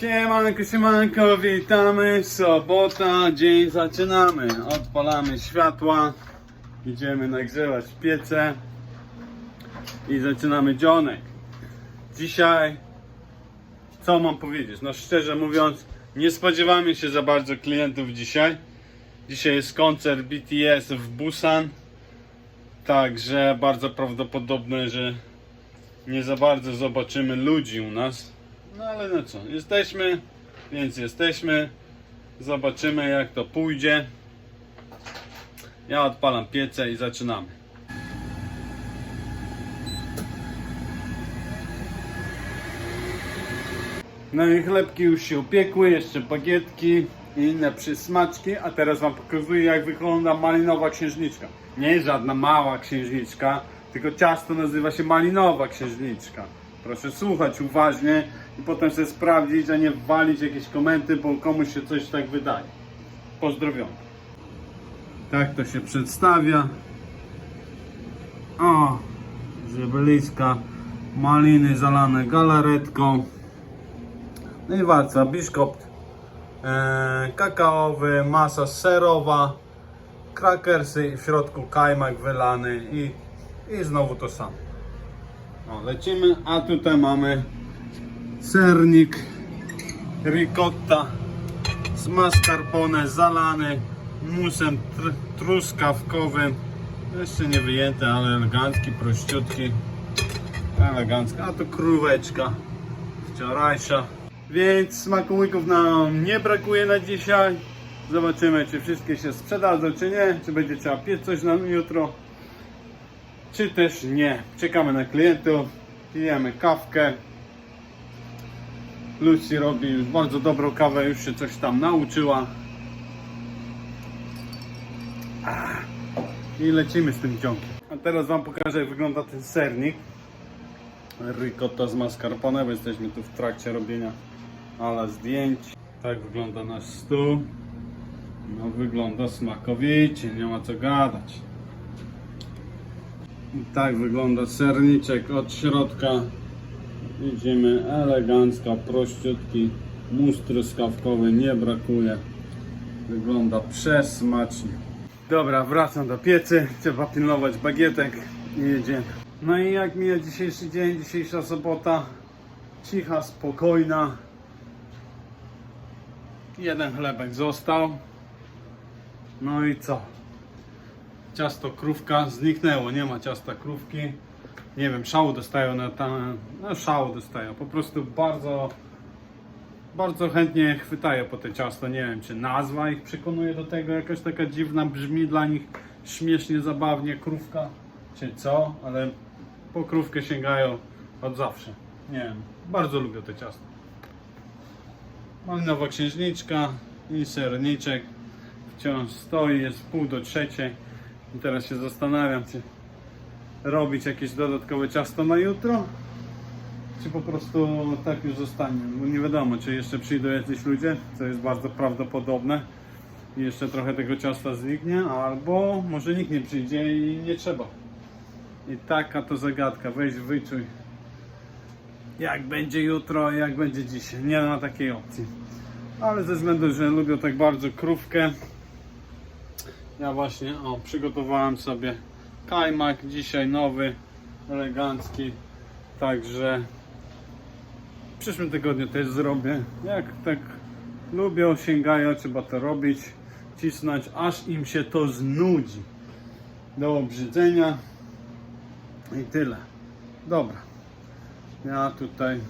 Siemanko, siemanko, witamy, sobota, dzień zaczynamy, odpalamy światła, idziemy nagrzewać piece i zaczynamy dzionek. Dzisiaj, co mam powiedzieć, no szczerze mówiąc, nie spodziewamy się za bardzo klientów dzisiaj. Dzisiaj jest koncert BTS w Busan, także bardzo prawdopodobne, że nie za bardzo zobaczymy ludzi u nas. No ale no co, jesteśmy, więc jesteśmy. Zobaczymy jak to pójdzie. Ja odpalam piecę i zaczynamy. No i chlebki już się upiekły, jeszcze bagietki i inne przysmaczki, a teraz Wam pokazuję jak wygląda malinowa księżniczka. Nie żadna mała księżniczka, tylko ciasto nazywa się malinowa księżniczka. Proszę słuchać uważnie i potem sobie sprawdzić, a nie walić jakieś komenty, bo komuś się coś tak wydaje. Pozdrowiony. Tak to się przedstawia. O, żebeliska, maliny zalane galaretką. No i warca, biszkopt e, kakaowy, masa serowa, krakersy i w środku kajmak wylany i, i znowu to samo. O, lecimy, a tutaj mamy sernik, ricotta z mascarpone zalany musem tr truskawkowym. Jeszcze nie wyjęty, ale elegancki, prościutki. Elegancka, a to króweczka wczorajsza. Więc smakołyków nam nie brakuje na dzisiaj. Zobaczymy, czy wszystkie się sprzedadzą, czy nie. Czy będzie trzeba piec coś na jutro, czy też nie. Czekamy na klientów, pijemy kawkę. Lucy robi bardzo dobrą kawę, już się coś tam nauczyła. I lecimy z tym ciągiem. A teraz Wam pokażę, jak wygląda ten sernik. Ricotta z mascarpone, bo jesteśmy tu w trakcie robienia ala zdjęć. Tak wygląda nasz stół. No wygląda smakowicie, nie ma co gadać. I tak wygląda serniczek od środka. Idziemy elegancko, prościutki. Mus truskawkowy nie brakuje. Wygląda przesmacznie. Dobra, wracam do piecy. Trzeba pilnować bagietek i jedziemy. No i jak mija dzisiejszy dzień, dzisiejsza sobota? Cicha, spokojna. Jeden chlebek został. No i co? Ciasto krówka zniknęło, nie ma ciasta krówki. Nie wiem, szału dostają na tam. No szału dostają. Po prostu bardzo bardzo chętnie chwytają po te ciasto. Nie wiem, czy nazwa ich przekonuje do tego, jakaś taka dziwna brzmi dla nich śmiesznie, zabawnie, krówka, czy co, ale po krówkę sięgają od zawsze. Nie wiem, bardzo lubię te ciasto. Malinowa księżniczka i serniczek wciąż stoi, jest pół do trzeciej i teraz się zastanawiam, czy robić jakieś dodatkowe ciasto na jutro, czy po prostu tak już zostanie, bo nie wiadomo, czy jeszcze przyjdą jacyś ludzie, co jest bardzo prawdopodobne i jeszcze trochę tego ciasta zniknie, albo może nikt nie przyjdzie i nie trzeba. I taka to zagadka, weź wyczuj jak będzie jutro, jak będzie dzisiaj. Nie ma takiej opcji. Ale ze względu, że lubię tak bardzo krówkę, ja właśnie o, przygotowałem sobie kajmak dzisiaj nowy, elegancki. Także w przyszłym tygodniu też zrobię. Jak tak lubią, sięgają, trzeba to robić, cisnąć, aż im się to znudzi. Do obrzydzenia i tyle. Dobra. Ja tutaj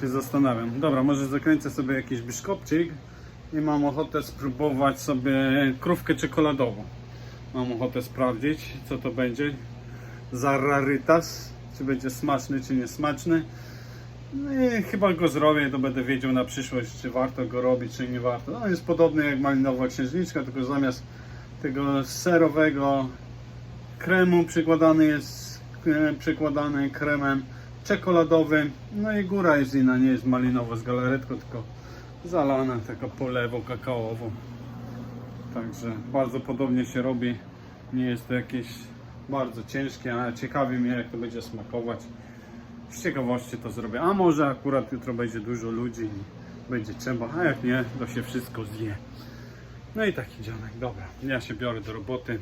się zastanawiam. Dobra, może zakręcę sobie jakiś biszkopcik i mam ochotę spróbować sobie krówkę czekoladową. Mam ochotę sprawdzić, co to będzie za rarytas, czy będzie smaczny, czy niesmaczny. No i chyba go zrobię, to będę wiedział na przyszłość, czy warto go robić, czy nie warto. No, jest podobny jak malinowa księżniczka, tylko zamiast tego serowego kremu przykładany jest przykładany kremem czekoladowym. No i góra jest inna, nie jest malinowa z galaretką, tylko zalana taka polewą kakaową. Także bardzo podobnie się robi. Nie jest to jakieś bardzo ciężkie, ale ciekawi mnie jak to będzie smakować. z ciekawości to zrobię. A może akurat jutro będzie dużo ludzi i będzie trzeba, a jak nie, to się wszystko zje. No i taki dzionek, dobra. Ja się biorę do roboty,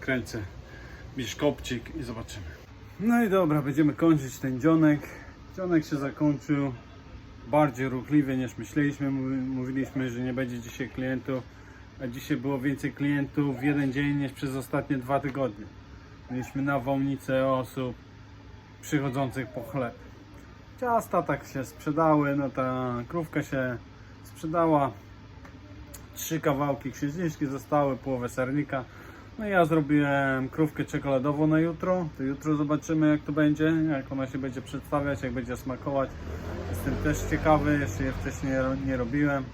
kręcę biszkopcik i zobaczymy. No i dobra, będziemy kończyć ten dzionek. Dzionek się zakończył bardziej ruchliwie niż myśleliśmy. Mówi- Mówiliśmy, że nie będzie dzisiaj klientów, a dzisiaj było więcej klientów w jeden dzień niż przez ostatnie dwa tygodnie. Mieliśmy nawałnicę osób przychodzących po chleb. Ciasta tak się sprzedały, no ta krówka się sprzedała. Trzy kawałki księżniczki zostały, połowę sernika. No ja zrobiłem krówkę czekoladową na jutro. To jutro zobaczymy jak to będzie, jak ona się będzie przedstawiać, jak będzie smakować. Jestem też ciekawy, jeszcze je wcześniej nie robiłem.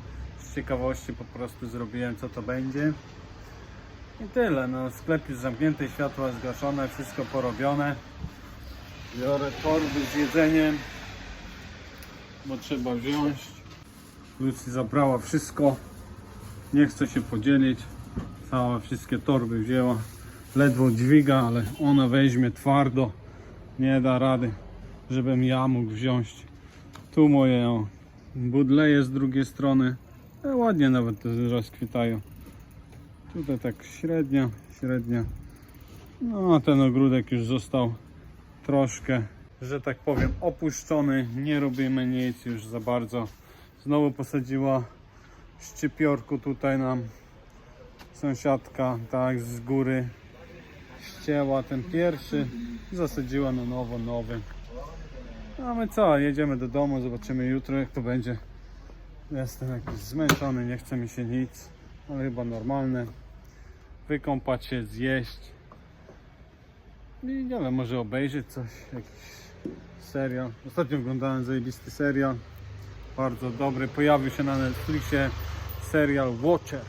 Ciekawości po prostu zrobiłem co to będzie. I tyle, no sklep jest zamknięty, światła zgaszone, wszystko porobione. Biorę torby z jedzeniem, bo trzeba wziąć. Lucy zabrała wszystko, nie chce się podzielić. Całe wszystkie torby wzięła. Ledwo dźwiga, ale ona weźmie twardo. Nie da rady, żebym ja mógł wziąć. Tu moje budleje z drugiej strony. E, ładnie nawet to rozkwitają. Tutaj tak średnio, średnio. No a ten ogródek już został troszkę, że tak powiem, opuszczony. Nie robimy nic już za bardzo. Znowu posadziła szczypiorku tutaj nam sąsiadka, tak z góry ścięła ten pierwszy, zasadziła na nowo nowy. No a my co, jedziemy do domu, zobaczymy jutro jak to będzie. Jestem jakiś zmęczony, nie chce mi się nic, ale chyba normalne. Wykąpać się, zjeść. I nie wiem, może obejrzeć coś, jakiś serial. Ostatnio oglądałem zajebisty serial, bardzo dobry. Pojawił się na Netflixie serial Watcher.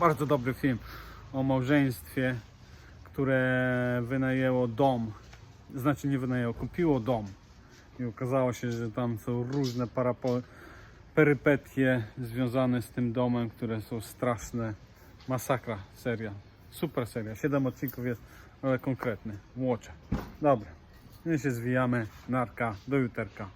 Bardzo dobry film o małżeństwie, które wynajęło dom. Znaczy nie wynajęło, kupiło dom. I okazało się, że tam są różne parapo- perypetie związane z tym domem, które są straszne. Masakra seria. Super seria. 7 odcinków jest, ale konkretny. Watcher. Dobra. My się zwijamy. Narka. Do juterka.